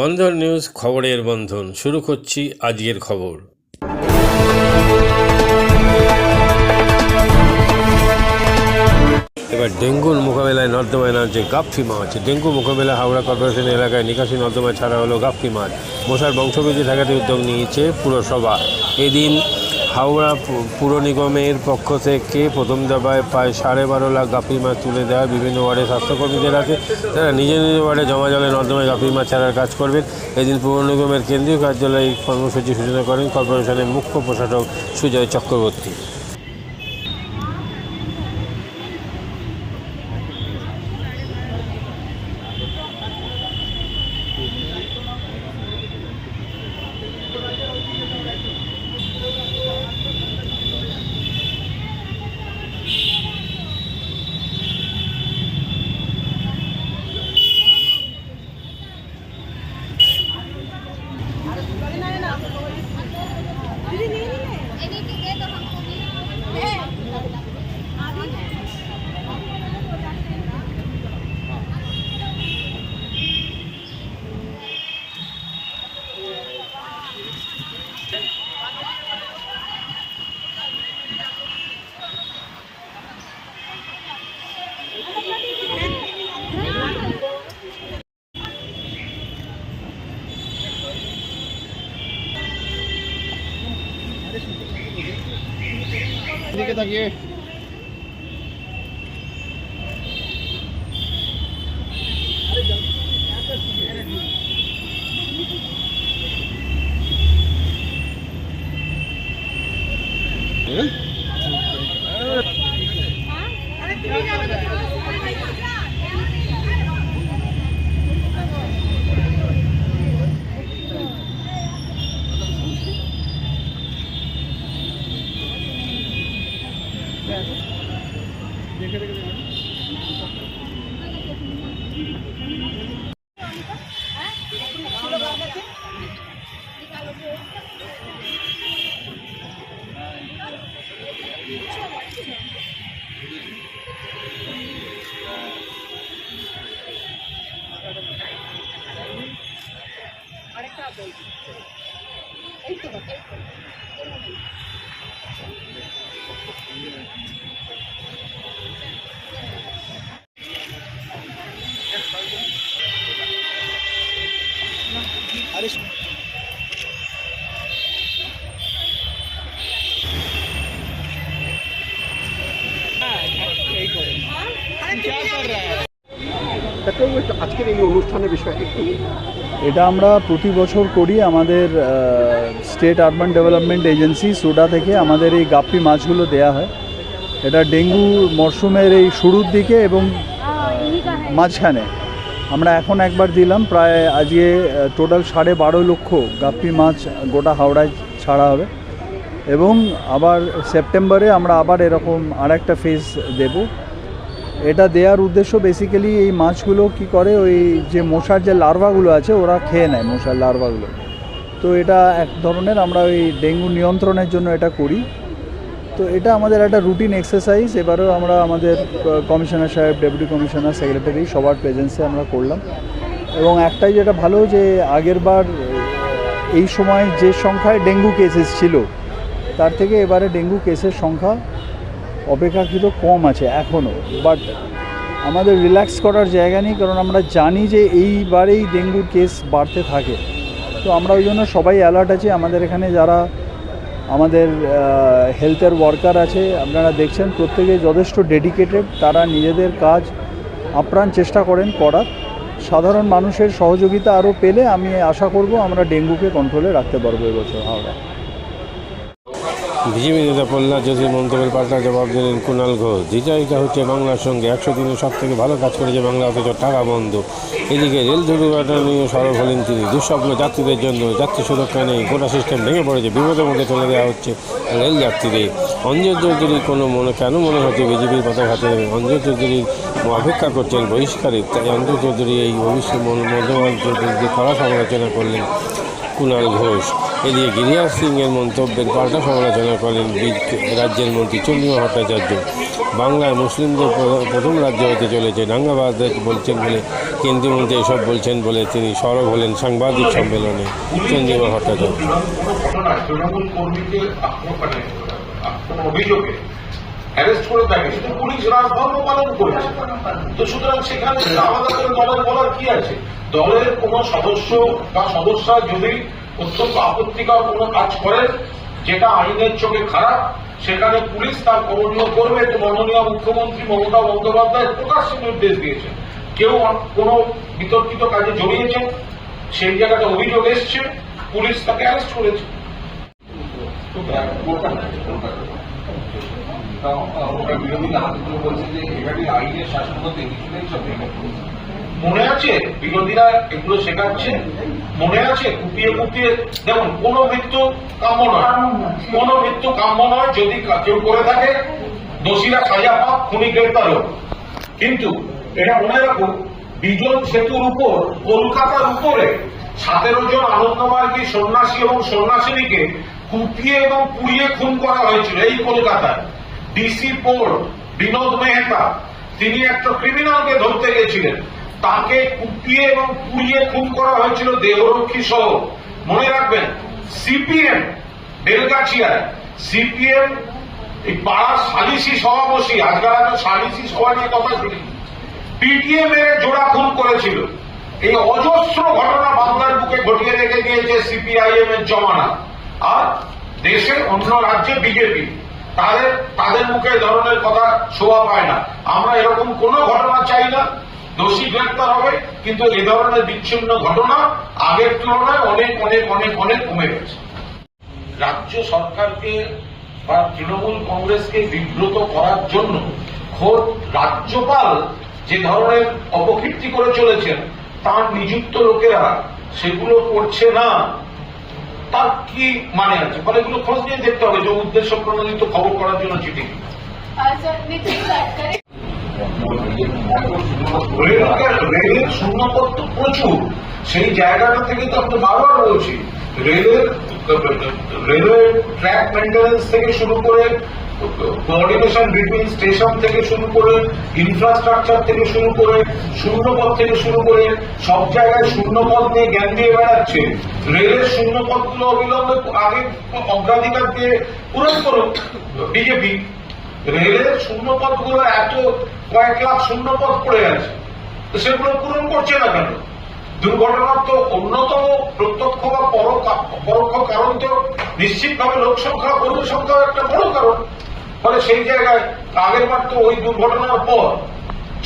বন্ধন news খবরের বন্ধন। শুরু করছি আজকের খবর। এবার ডেঙ্গুর মোকাবেলায় নর্দমায় নামছে গাপ্পি মাছ। ডেঙ্গু মোকাবেলা হাওড়া কর্পোরেশন এলাকায় নিকাশি নর্দমায় ছাড়া হলো গাপ্পি মাছ। মশার বংশবৃদ্ধি ঠেকাতে উদ্যোগ নিয়েছে পুরসভা। এদিন হাওড়া পুর নিগমের পক্ষ থেকে প্রথম দফায় প্রায় সাড়ে বারো লাখ গাপ্পি মাছ তুলে দেওয়া বিভিন্ন ওয়ার্ডে স্বাস্থ্যকর্মীদের আছে তারা নিজের নিজের ওয়ার্ডে জমা জলের মাধ্যমে গাপ্পি মাছ ছাড়ার কাজ করবেন। এদিন পুর নিগমের কেন্দ্রীয় কার্যালয়ে কর্মসূচি সূচনা করেন কর্পোরেশনের মুখ্য প্রশাসক সুজয় চক্রবর্তী। आगे तक ये আজকের এই অনুষ্ঠানের বিষয়ে একটু এটা আমরা প্রতি বছর করি আমাদের state urban development agency SUDA থেকে আমাদের এই গাপ্পি মাছগুলো দেয়া হয়। এটা ডেঙ্গু মরশুমের এই শুরুর দিকে এবং মাঝখানে। আমরা এখন একবার দিলাম, প্রায় আজকে টোটাল সাড়ে বারো লক্ষ গাপ্পি মাছ গোটা হাওড়ায় ছাড়া হবে। এবং আবার সেপ্টেম্বরে আমরা আবার এরকম আর একটা ফেজ দেবো। এটা দেওয়ার উদ্দেশ্য বেসিক্যালি এই মাছগুলো কি করে, ওই যে মশার যে লার্ভাগুলো আছে, ওরা খেয়ে নেয় মশার লার্ভাগুলো তো এটা এক ধরনের আমরা ওই ডেঙ্গু নিয়ন্ত্রণের জন্য এটা করি। তো এটা আমাদের একটা রুটিন এক্সারসাইজ এবারেও আমরা আমাদের কমিশনার সাহেব ডেপুটি কমিশনার সেক্রেটারি সবার প্রেজেন্সে আমরা করলাম। এবং একটাই যেটা ভালো যে আগের বার, এই সময় যে সংখ্যায় ডেঙ্গু কেসেস ছিল, তার থেকে এবারে ডেঙ্গু কেসের সংখ্যা অপেক্ষাকৃত কম আছে এখনও বাট আমাদের রিল্যাক্স করার জায়গা নেই, কারণ আমরা জানি যে এইবারেই ডেঙ্গুর কেস বাড়তে থাকে। তো আমরা ওই জন্য সবাই অ্যালার্ট আছি, আমাদের এখানে যারা আমাদের হেলথের ওয়ার্কার আছে, আপনারা দেখছেন প্রত্যেকে যথেষ্ট ডেডিকেটেড তারা নিজেদের কাজ আপ্রাণ চেষ্টা করেন করার। সাধারণ মানুষের সহযোগিতা আরও পেলে আমি আশা করব আমরা ডেঙ্গুকে কন্ট্রোলে রাখতে পারব এবছর হাওড়া। বিজেপি নেতা প্রহ্লাদ যোশীর মন্তব্যের পাল্টা জবাব দিলেন কুণাল ঘোষ। দ্বিচারিতা হচ্ছে বাংলার সঙ্গে একশো দিনে সব থেকে ভালো কাজ করেছে বাংলা অথচ টাকা বন্ধ। এদিকে রেল দুর্ঘটনা নিয়ে সরব হলেন তিনি। দুঃস্বপ্ন যাত্রীদের জন্য যাত্রী সুরক্ষা নেই, গোটা সিস্টেম ভেঙে পড়েছে, বিপদের মুখে চলে দেওয়া হচ্ছে রেল যাত্রীদের। অঞ্জয় চৌধুরী কোনো মনে, কেন মনে হচ্ছে বিজেপির পতাকা হাতে নেবে অঞ্জয় চৌধুরীর অপেক্ষা করছেন বহিষ্কারের তাই অঞ্জয় চৌধুরী এই ভবিষ্যৎ মধ্যমান চৌধুরীর কড়া সমালোচনা করলেন কুণাল ঘোষ। এদিকে গিরিরাজ সিংয়ের মন্তব্যের পাল্টা সমালোচনা করেন রাজ্যের মন্ত্রী চন্দ্রিমা ভট্টাচার্য। বাংলায় মুসলিমদের প্র- প্রথম রাজ্য হতে চলেছে। দাঙ্গাবাজ বলছেন বলে কেন্দ্রীয় মন্ত্রী এসব বলছেন বলে তিনি সরব হলেন সাংবাদিক সম্মেলনে চন্দ্রিমা ভট্টাচার্য। সেখানে দলের কোনো সদস্য বা সদস্যা যদি অত্যন্ত আপত্তিকর কোনো কাজ করেন যেটা আইনের চোখে খারাপ, সেখানে পুলিশ তার করণীয় করবে তো মাননীয় মুখ্যমন্ত্রী মমতা বন্দ্যোপাধ্যায় প্রকাশ্যে নির্দেশ দিয়েছেন। কেউ কোনো বিতর্কিত কাজে জড়িয়েছেন? সেই জায়গাটা অভিযোগ এসছে, পুলিশ তাকে অ্যারেস্ট করেছে। মনে আছে? বিরোধীরা এগুলো শেখাচ্ছে মনে আছে? কুপিয়ে কুপিয়ে? দেখুন, কোন মৃত্যু কাম্য নয়। কোন মৃত্যু কাম্য নয় যদি কেউ করে থাকে, দোষীরা সাজা পাক, খুনি গ্রেপ্তার হোক। কিন্তু এটা মনে রাখুন, বিজন সেতুর উপর, কলকাতার উপরে সতেরো জন আনন্দমার্গী সন্ন্যাসী এবং সন্ন্যাসিনীকে কুপিয়ে এবং পুড়িয়ে খুন করা হয়েছিল এই কলকাতায়। ডিসি পোর্ট বিনোদ মেহতা, তিনি একটা ক্রিমিনালকে ধরতে গেছিলেন। তাকে কুপিয়ে এবং পুড়িয়ে খুন করা হয়েছিল দেহরক্ষী সহ। মনে রাখবেন, সিপিএম, বেলগাছিয়ায়, সিপিএম, এই পাড়ার সালিসি সভাপতি, আজকাল এত সালিসি সভা নিয়ে কথা শুনি। পিটিএম এর জোড়া খুন করেছিল। এই অজস্র ঘটনা বাংলার বুকে ঘটিয়ে রেখে দিয়েছে সিপিআইএম এর জমানা। আর দেশের অন্য রাজ্যে বিজেপি, তাদের তাদের মুখে ধরনের কথা শোভা পায় না। আমরা এরকম কোনো ঘটনা চাই না। দোষী গ্রেপ্তার হবে কিন্তু এ ধরনের বিচ্ছিন্ন ঘটনা আগের তুলনায় অনেক অনেক অনেক অনেক কমে গেছে। রাজ্য সরকারকে বা তৃণমূল কংগ্রেসকে বিব্রত করার জন্য খোদ রাজ্যপাল যে ধরনের অপকীর্তি করে চলেছেন তার নিযুক্ত লোকেরা সেগুলো করছে না। তার কি মানে আছে? ফলে এগুলো খোঁজ নিয়ে দেখতে হবে যে উদ্দেশ্য প্রণোদিত খবর করার জন্য চিঠি। রেলের শূন্যপদ প্রচুর। সেই জায়গাটা থেকে তো আপনি বারবার বলছি, রেলের, রেলওয়ে ট্র্যাক মেনটেন্যান্স থেকে শুরু করে কোঅর্ডিনেশন বিটুইন স্টেশন থেকে শুরু করে ইনফ্রাস্ট্রাকচার থেকে শুরু করে শূন্যপদ থেকে শুরু করে, সব জায়গায় শূন্যপদ নিয়ে জ্ঞান দিয়ে বেড়াচ্ছে। রেলের শূন্যপদগুলো অবিলম্বে আগে অগ্রাধিকার দিয়ে পূরণ করুক, বিজেপি। রেলের শূন্যপদগুলো এত কয়েক লাখ শূন্যপদ পড়ে আছে। তো সেগুলো পূরণ করছে না কেন? দুর্ঘটনার তো অন্যতম প্রত্যক্ষ বা পরোক্ষ কারণ তো নিশ্চিতভাবে লোক সংখ্যা কর্মী সংখ্যা একটা বড় কারণ। ফলে সেই জায়গায় আগের বার তো ওই দুর্ঘটনার পর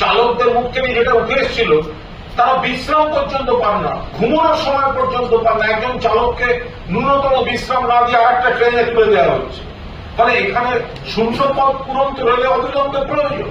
চালকদের মুখ থেকে যেটা উঠে এসেছিল, তারা বিশ্রাম পর্যন্ত পান না, ঘুমানোর সময় পর্যন্ত পান না। একজন চালককে ন্যূনতম বিশ্রাম না দিয়ে আরেকটা ট্রেনে তুলে দেওয়া হচ্ছে। ফলে এখানে শূন্য পদ পূরণ তো রেলে অবিলম্বে প্রয়োজন।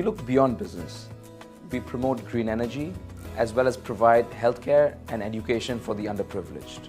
We look beyond business. We promote green energy as well as provide healthcare and education for the underprivileged.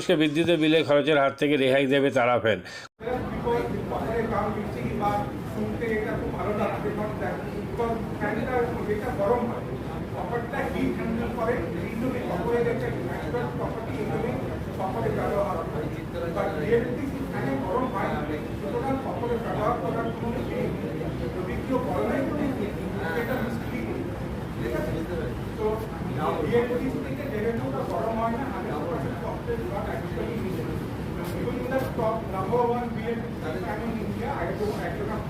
মানুষকে বিদ্যুতের বিলের খরচের হাত থেকে রেহাই দেবে তারা ফ্যান পাথরের দাম বেশি বা শুনতে এটা খুব ভালো লাগছে বিকজ ফ্যানটা এটা গরম কপারটা হিট হ্যান্ডেল করে এই জন্য কপারের একটা ন্যাচারাল প্রপার্টি এই জন্য কপারে ব্যবহার বাট রিয়েলিটি ফ্যানে গরম না সুতরাং কপারে ব্যবহার করার কোনো নেই যদি কেউ গরমে এটা মিস্ত্রি ঠিক আছে তো even in the top number one BLT fan in India, I don't, I don't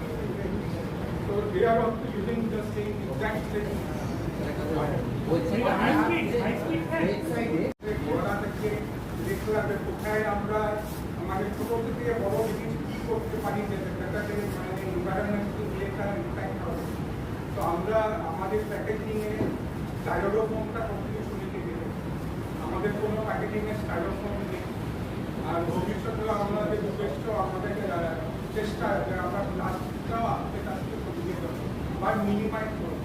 So they are also using the same exact same. কোথায় আমরা মানে ছোট থেকে বড় জিনিস কি করতে পারি যে সেটা থেকে মানে এনভায়রনমেন্ট ইম্প্যাক্ট হবে তো আমরা আমাদের প্যাকেজিংয়ে দিলাম আমাদের কোনো প্যাকেজিংয়ে স্টাইরোফোম নেই। আর ভবিষ্যতেও আমাদের উদ্দেশ্য আমাদের চেষ্টা যে আমরা প্লাস্টিকটাও আস্তে আস্তে কমিয়ে দেবো বা মিনিমাইজ করব।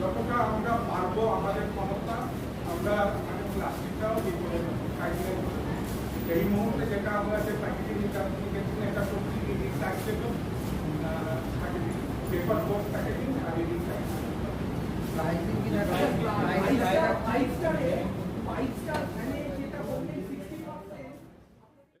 যতটা আমরা পারব আমাদের ক্ষমতা আমরা মানে প্লাস্টিকটাও করে দেবো এই মুহূর্তে যেটা আমরা যে প্যাকেজিং ইন্টারপ্রিকেশন এটা করছি recyclable packaging paper board packaging আর এই রিসাইকেল